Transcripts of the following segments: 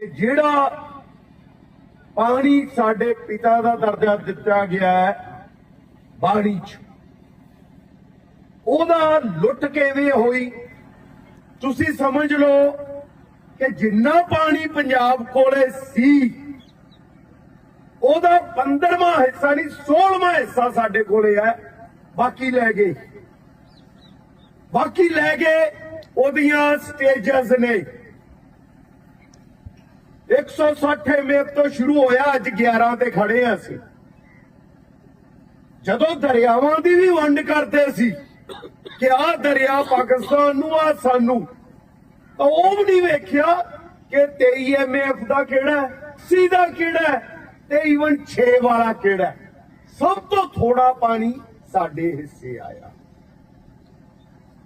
ਕਿ ਜਿਹੜਾ ਪਾਣੀ ਸਾਡੇ ਪਿਤਾ ਦਾ ਦਰਜਾ ਦਿੱਤਾ ਗਿਆ ਹੈ ਬਾਣੀ ਚ, ਉਹਦਾ ਲੁੱਟ ਕਿਵੇਂ ਹੋਈ? ਤੁਸੀਂ ਸਮਝ ਲਓ ਕਿ ਜਿੰਨਾ ਪਾਣੀ ਪੰਜਾਬ ਕੋਲੇ ਸੀ, ਉਹਦਾ 15ਵਾਂ ਹਿੱਸਾ ਨਹੀਂ 16ਵਾਂ ਹਿੱਸਾ ਸਾਡੇ ਕੋਲੇ ਹੈ, ਬਾਕੀ ਲੈ ਗਏ। ਬਾਕੀ ਲੈ ਗਏ, ਉਹਦੀਆਂ ਸਟੇਜਸ ਨੇ। 160 ਐਮਐਫ ਤੋਂ ਸ਼ੁਰੂ ਹੋਇਆ, ਅੱਜ 11 ਤੇ ਖੜੇ ਆ ਅਸੀਂ। ਜਦੋਂ ਦਰਿਆਵਾਂ ਦੀ ਵੀ ਵੰਡ ਕਰਦੇ ਸੀ ਕਿ ਆਹ ਦਰਿਆ ਪਾਕਿਸਤਾਨ ਨੂੰ ਆ ਸਾਨੂੰ, ਤਾਂ ਉਹ ਵੀ ਨਹੀਂ ਵੇਖਿਆ ਕਿ 23 ਐਮਐਫ ਦਾ ਕਿਹੜਾ ਹੈ ਕਿਹੜਾ ਤੇ ਈਵਨ 6 ਵਾਲਾ ਕਿਹੜਾ ਸਭ ਤੋਂ ਥੋੜਾ ਪਾਣੀ ਸਾਡੇ ਹਿੱਸੇ ਆਇਆ।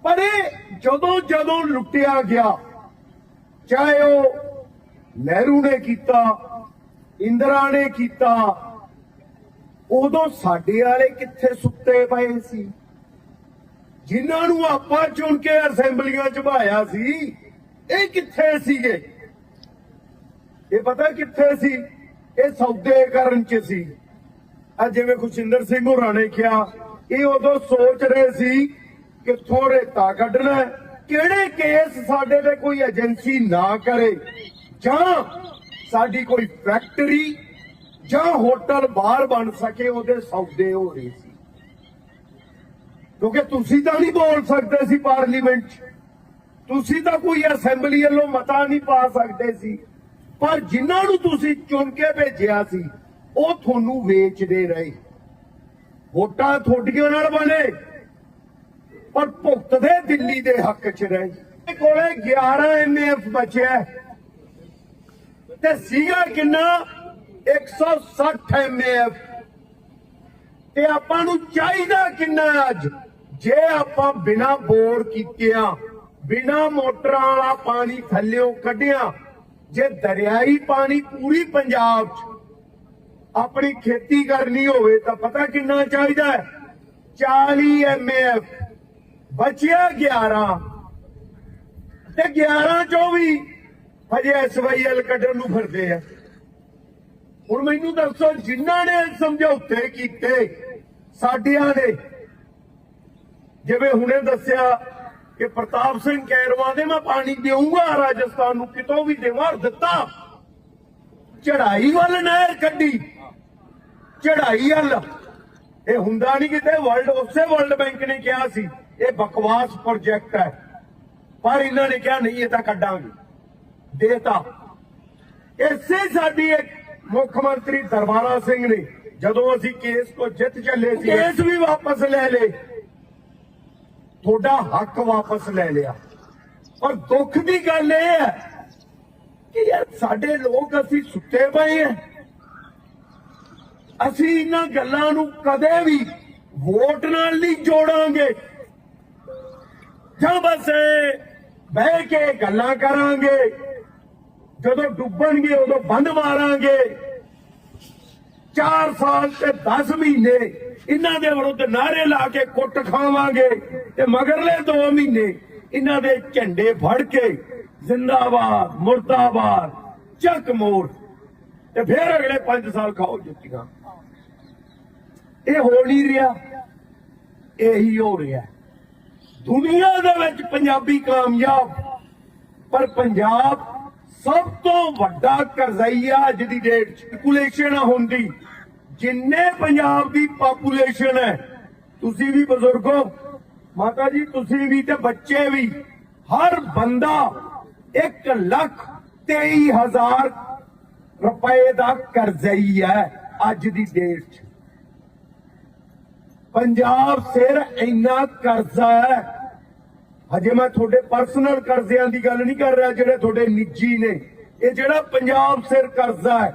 ਪਰ ਇਹ ਜਦੋਂ ਜਦੋਂ ਲੁੱਟਿਆ ਗਿਆ, ਚਾਹੇ ਉਹ ਨਹਿਰੂ ਨੇ ਕੀਤਾ, ਇੰਦਰਾ ਨੇ ਕੀਤਾ। ਉਦੋਂ ਸਾਡੇ ਵਾਲੇ ਕਿੱਥੇ ਸੁੱਤੇ ਪਏ ਸੀ? ਜਿਨ੍ਹਾਂ ਨੂੰ ਆਪਾਂ ਚੁਣ ਕੇ ਅਸੈਂਬਲੀਆਂ ਚ ਭਾਇਆ ਸੀ, ਇਹ ਕਿੱਥੇ ਸੀਗੇ? ਇਹ ਪਤਾ ਕਿੱਥੇ ਸੀ? ਇਹ ਸੌਦੇ ਕਰਨ ਚ ਸੀ। ਆ ਜਿਵੇਂ ਖੁਸ਼ਿੰਦਰ ਸਿੰਘ ਹੋਰਾਂ ਨੇ ਕਿਹਾ, ਇਹ ਉਦੋਂ ਸੋਚ ਰਹੇ ਸੀ ਕਿ ਥੋੜੇ ਤਾਂ ਕੱਢਣਾ ਕਿਹੜੇ ਕੇਸ ਸਾਡੇ ਤੇ ਕੋਈ ਏਜੰਸੀ ਨਾ ਕਰੇ? ਜਾਂ ਸਾਡੀ ਕੋਈ ਫੈਕਟਰੀ ਜਾਂ ਹੋਟਲ ਬਾਹਰ ਬਣ ਸਕੇ, ਉਹਦੇ ਸੌਦੇ ਹੋ ਰਹੇ ਸੀ। ਕਿਉਂਕਿ ਤੁਸੀਂ ਤਾਂ ਨਹੀਂ ਬੋਲ ਸਕਦੇ ਸੀ ਪਾਰਲੀਮੈਂਟ 'ਚ। ਤੁਸੀਂ ਤਾਂ ਕੋਈ ਅਸੈਂਬਲੀ ਵੱਲੋਂ ਮਤਾ ਨਹੀਂ ਪਾ ਸਕਦੇ ਸੀ। ਪਰ ਜਿਨ੍ਹਾਂ ਨੂੰ ਤੁਸੀਂ ਚੁਣ ਕੇ ਭੇਜਿਆ ਸੀ, ਉਹ ਤੁਹਾਨੂੰ ਵੇਚਦੇ ਰਹੇ। ਵੋਟਾਂ ਤੁਹਾਡੀਆਂ ਨਾਲ ਬਣੇ, ਪਰ ਭੁਗਤਦੇ ਦਿੱਲੀ ਦੇ ਹੱਕ 'ਚ ਰਹੇ। ਇਹ ਕੋਲੇ 11 ਐਮਐਫ ਬਚਿਆ ਤੇ ਸੀਗਾ ਕਿੰਨਾ? 160 ਐਮਐਫ ਤੇ ਆਪਾਂ ਨੂੰ ਚਾਹੀਦਾ ਕਿੰਨਾ ਅੱਜ? ਜੇ ਆਪਾਂ ਬਿਨਾ ਬੋਰ ਕੀਤਿਆਂ ਬਿਨਾ ਮੋਟਰਾਂ ਵਾਲਾ ਪਾਣੀ ਥੱਲਿਓਂ ਕੱਢਿਆ, ਜੇ ਦਰਿਆਈ ਪਾਣੀ ਪੂਰੀ ਪੰਜਾਬ 'ਚ ਆਪਣੀ ਖੇਤੀ ਕਰਨੀ ਹੋਵੇ ਤਾਂ ਪਤਾ ਕਿੰਨਾ ਚਾਹੀਦਾ ਹੈ? 40 ਐਮਐਫ ਬਚਿਆ 11 ਤੇ 11 ਚੋਂ ਵੀ ਹਜੇ ਐਸਵਾਈਐਲ ਕੱਢਣ ਨੂੰ ਫਿਰਦੇ ਆ। ਹੁਣ ਮੈਨੂੰ ਦੱਸੋ, ਜਿਨ੍ਹਾਂ ਨੇ ਸਮਝੌਤੇ ਕੀਤੇ, ਸਾਡਿਆਂ ਦੇ ਜਿਵੇਂ ਹੁਣੇ ਦੱਸਿਆ ਕਿ ਪ੍ਰਤਾਪ ਸਿੰਘ ਕੈਰਵਾਂ ਦੇ ਮੈਂ ਪਾਣੀ ਦੇਊਂਗਾ, ਰਾਜਸਥਾਨ ਨੂੰ ਕਿਤੋਂ ਵੀ ਦੇਵਾਂ ਦਿੱਤਾ। ਚੜਾਈ ਵੱਲ ਨਹਿਰ ਕੱਢੀ। ਚੜਾਈ ਵੱਲ। ਇਹ ਹੁੰਦਾ ਨਹੀਂ ਕਿਤੇ ਵਰਲਡ ਉਸੇ ਵਰਲਡ ਬੈਂਕ ਨੇ ਕਿਹਾ ਸੀ, ਇਹ ਬਕਵਾਸ ਪ੍ਰੋਜੈਕਟ ਹੈ। ਪਰ ਇਹਨਾਂ ਨੇ ਕਿਹਾ, ਨਹੀਂ, ਇਹ ਤਾਂ ਕੱਢਾਂਗੇ। ਦੇਤਾ। ਇਸੇ ਸਾਡੀ ਇੱਕ ਮੁੱਖ ਮੰਤਰੀ ਦਰਬਾਰਾ ਸਿੰਘ ਨੇ ਜਦੋਂ ਅਸੀਂ ਕੇਸ ਤੋਂ ਜਿੱਤ ਚੱਲੇ ਸੀ ਕੇਸ ਵੀ ਵਾਪਸ ਲੈ ਲਏ। ਤੁਹਾਡਾ ਹੱਕ ਵਾਪਸ ਲੈ ਲਿਆ। ਪਰ ਦੁੱਖ ਦੀ ਗੱਲ ਇਹ ਹੈ ਕਿ ਯਾਰ ਸਾਡੇ ਲੋਕ ਅਸੀਂ ਸੁੱਤੇ ਪਏ ਆ ਅਸੀਂ ਇਹਨਾਂ ਗੱਲਾਂ ਨੂੰ ਕਦੇ ਵੀ ਵੋਟ ਨਾਲ ਨਹੀਂ ਜੋੜਾਂਗੇ। ਜਾਂ ਬਸ ਬਹਿ ਕੇ ਗੱਲਾਂ ਕਰਾਂਗੇ। ਜਦੋਂ ਡੁੱਬਣਗੇ, ਉਦੋਂ ਬੰਦ ਮਾਰਾਂਗੇ। 4 ਸਾਲ ਤੇ 10 ਮਹੀਨੇ ਇਹਨਾਂ ਦੇ ਵਿਰੁੱਧ ਨਾਰੇ ਲਾ ਕੇ ਕੁੱਟ ਖਾਵਾਂਗੇ ਤੇ ਮਗਰਲੇ 2 ਮਹੀਨੇ ਇਹਨਾਂ ਦੇ ਝੰਡੇ ਫੜ ਕੇ ਜ਼ਿੰਦਾਬਾਦ, ਮੁਰਦਾਬਾਦ, ਚੱਕ ਮੋਰ ਤੇ ਫਿਰ ਅਗਲੇ 5 ਸਾਲ ਖਾਓ ਜੁੱਤੀਆਂ। ਇਹ ਹੋ ਨਹੀਂ ਰਿਹਾ। ਇਹੀ ਹੋ ਰਿਹਾ। ਦੁਨੀਆ ਦੇ ਵਿੱਚ ਪੰਜਾਬੀ ਕਾਮਯਾਬ, ਪਰ ਪੰਜਾਬ ਸਭ ਤੋਂ ਵੱਡਾ ਕਰਜ਼ਈਆ ਅੱਜ ਦੀ ਡੇਟ ਚ ਹੁੰਦੀ ਜਿੰਨੇ ਪੰਜਾਬ ਦੀ ਪਾਪੂਲੇਸ਼ਨ ਹੈ, ਤੁਸੀਂ ਵੀ ਬਜ਼ੁਰਗੋ ਮਾਤਾ ਜੀ, ਤੁਸੀਂ ਵੀ ਤੇ ਬੱਚੇ ਵੀ, ਹਰ ਬੰਦਾ 1 ਲੱਖ 23 ਹਜ਼ਾਰ ਰੁਪਏ ਦਾ ਕਰਜ਼ਈ ਹੈ ਅੱਜ ਦੀ ਡੇਟ 'ਚ। ਪੰਜਾਬ ਸਿਰ ਇੰਨਾ ਕਰਜ਼ਾ ਹੈ ਹਜੇ ਮੈਂ ਤੁਹਾਡੇ ਪਰਸਨਲ ਕਰਜ਼ਿਆਂ ਦੀ ਗੱਲ ਨਹੀਂ ਕਰ ਰਿਹਾ, ਜਿਹੜੇ ਤੁਹਾਡੇ ਨਿੱਜੀ ਨੇ। ਇਹ ਜਿਹੜਾ ਪੰਜਾਬ ਸਿਰ ਕਰਜ਼ਾ ਹੈ